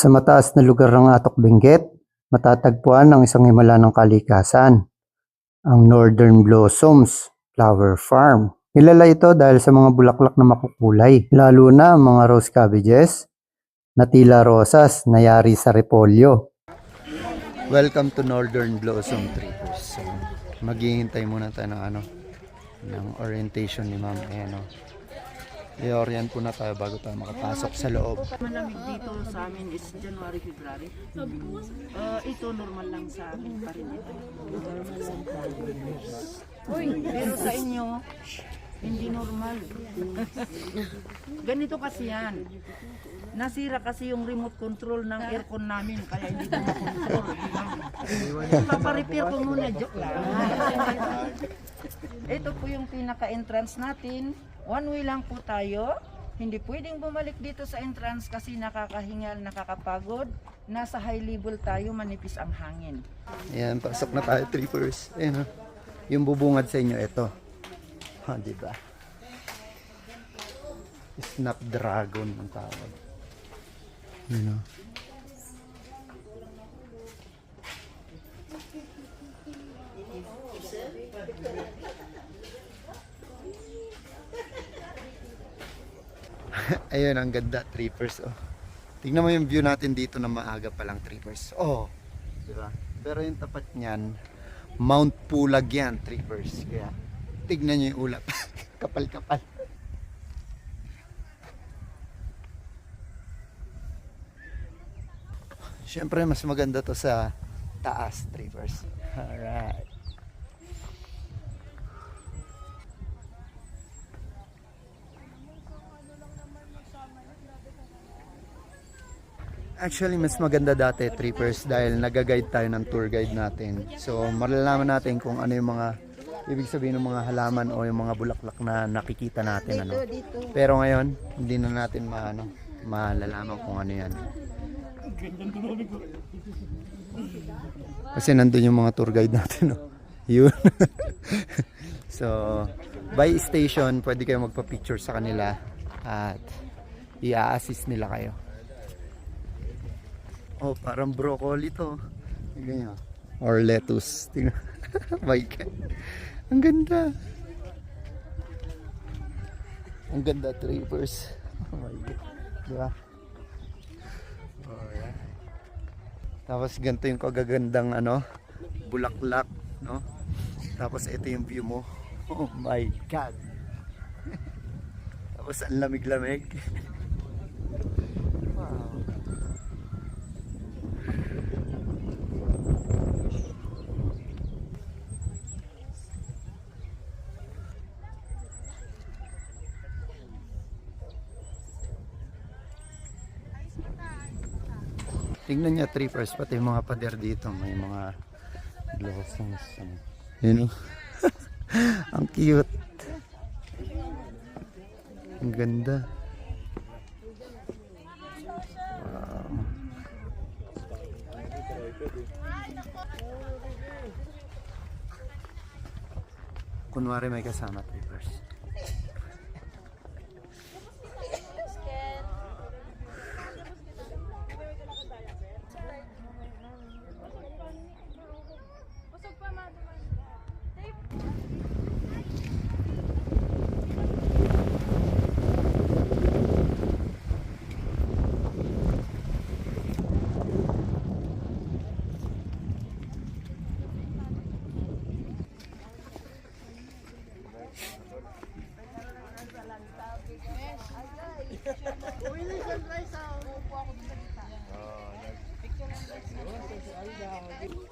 Sa mataas na lugar ng Atok Benguet, matatagpuan ang isang himala ng kalikasan, ang Northern Blossoms Flower Farm. Kilala ito dahil sa mga bulaklak na makukulay, lalo na ang mga rose cabbages na tila rosas na yari sa repolyo. Welcome to Northern Blossom Trees. So, maghihintay muna tayo ng ano, ng orientation ni Ma'am. Ayan o. I-orient po na tayo bago tayo makapasok sa loob. Malamig dito sa amin is January, February. Uh, ito normal lang sa amin pa rin. Uy, pero sa inyo, hindi normal. Ganito kasi yan. Nasira kasi yung remote control ng aircon namin, kaya hindi ko makontrol. Paparepair ko muna, joke lang. Ito po yung pinaka-entrance natin. One way lang po tayo. Hindi pwedeng bumalik dito sa entrance kasi nakakahingal, nakakapagod. Nasa high level tayo, manipis ang hangin. Ayan, pasok na tayo, trippers. Ayan o. Yung bubungad sa inyo, ito. Ha, di ba? Snapdragon ang tawag. Yun o. Ayun, ang ganda, trippers. Oh. Tingnan mo yung view natin dito na maaga pa lang, trippers. Oh, di ba? Pero yung tapat niyan, Mount Pulag yan, trippers. Kaya, tignan nyo yung ulap. Kapal-kapal. Siyempre, mas maganda to sa taas, trippers. Alright. Actually, mas maganda dati, trippers, dahil nag-guide tayo ng tour guide natin. So, malalaman natin kung ano yung mga ibig sabihin ng mga halaman o yung mga bulaklak na nakikita natin. Ano. Pero ngayon, hindi na natin maano, malalaman kung ano yan. Kasi nandun yung mga tour guide natin. No? Yun. so, by station, pwede kayo magpa-picture sa kanila at i-assist nila kayo. Oh, parang broccoli to. Ganyan. Or lettuce. Tingnan. My God. Ang ganda. Ang ganda, trippers. Oh my God. Diba? Alright. Tapos ganito yung kagagandang ano, bulaklak, no? Tapos ito yung view mo. Oh my God. Tapos ang lamig-lamig. Tingnan niya trippers, pati yung mga pader dito, may mga blossoms. ano. Yun o. Ang cute. Ang ganda. Wow. Kunwari may kasama trippers.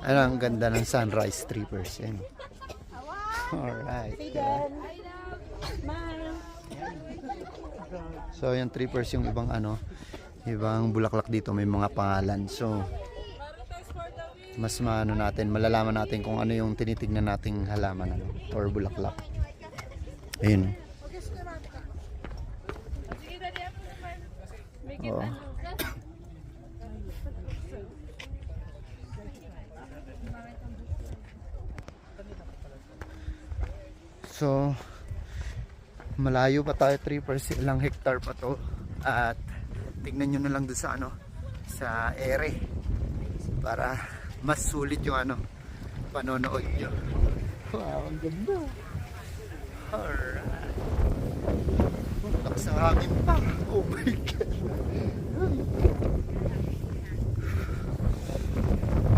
Ano ang ganda ng sunrise trippers yan. Alright. So yung trippers yung ibang ano, ibang bulaklak dito may mga pangalan. So mas maano natin, malalaman natin kung ano yung tinitignan nating halaman ano, or bulaklak. Ayun. Oh. So, malayo pa tayo 3%, ilang hectare pa to. At tignan nyo na lang doon sa ano, sa ere para mas sulit yung ano panonood nyo. Wow, ang ganda. Alright. Lakas ang hangin pa. Oh my God.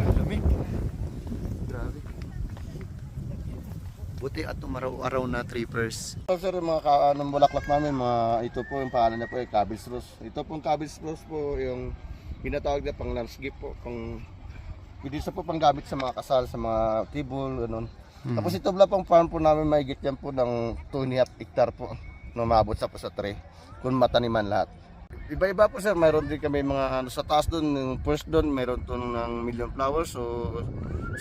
Ang lamig. Grabe. Buti at umaraw-araw na trippers. So, sir, mga ka, anong bulaklak namin, mga, ito po yung pangalan niya po, yung cabbage rose. Ito pong cabbage rose po, yung ginatawag na pang landscape po, pang, pwede sa po panggamit sa mga kasal, sa mga table, ganun. Tapos ito pala pong farm po namin, may yan po ng 2 hectare po, na maabot sa po sa 3, kung mataniman lahat. Iba-iba po sir, mayroon din kami mga ano sa taas doon, yung first doon, mayroon to ng million flowers. So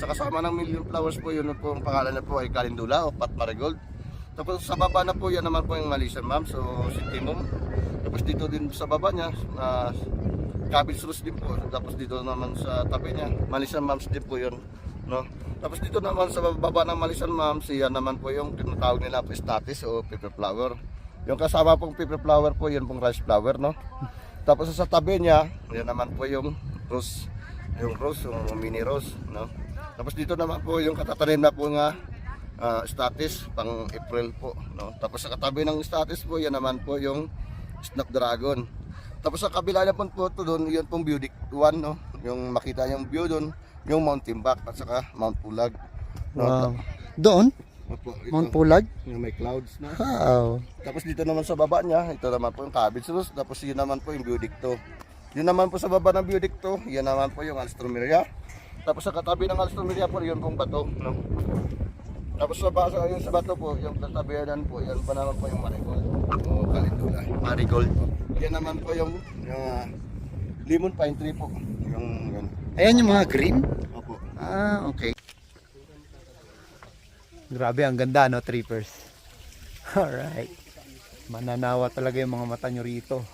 sa kasama ng million flowers po, yun po ang pangalan na po ay Kalindula o Pat Marigold. Tapos sa baba na po, yan naman po yung Malisan Ma'am, so si Timon. Tapos dito din sa baba niya, na cabbage rose din po. Tapos dito naman sa tabi niya, Malisan Ma'ams din po yun. No? Tapos dito naman sa baba ng Malisan Ma'ams, yan naman po yung tinatawag nila po status o pepper flower. Yung kasama pong pepper flower po, yun pong rice flower, no? Tapos sa tabi niya, yan naman po yung rose, yung rose, yung mini rose, no? Tapos dito naman po yung katatanim na po nga ah, status pang April po, no? Tapos sa katabi ng status po, yan naman po yung snapdragon. Tapos sa kabila na po po ito doon, yun pong Budic 1, no? Yung makita yung view doon, yung Mountain Back at saka Mount Pulag. No? Doon? Opo, ito, Mount Pulag? yung may clouds na. Wow. Tapos dito naman sa baba niya, ito naman po yung cabbage rose, tapos yun naman po yung Budicto. Yun naman po sa baba ng Budicto, yun naman po yung Alstroemeria. Tapos sa katabi ng Alstroemeria po, yun pong bato. No? Tapos sa basa, yung sa bato po, yung katabihan po, yan pa naman po yung marigold. O kalindula. Marigold. Yan naman po yung, yung ah, lemon pine tree po. Yung yun. Ayan yung mga green? Opo. Ah, okay. Grabe, ang ganda, no, trippers? Alright. Mananawa talaga yung mga mata nyo rito.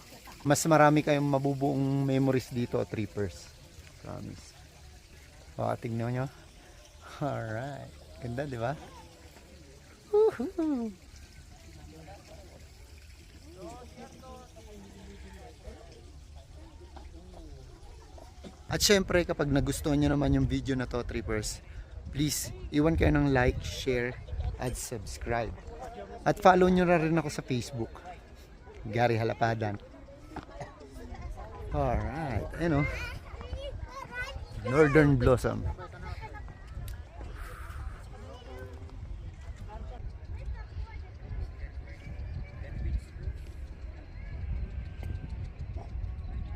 Mas marami kayong mabubuong memories dito, trippers. Promise. O, tingnan nyo. Alright. Ganda, di ba? Woohoo! At syempre kapag nagustuhan nyo naman yung video na to, trippers, please, iwan kayo ng like, share, at subscribe. At follow nyo na rin ako sa Facebook. Gary Halapadan. Alright, ayun o. Northern Blossom.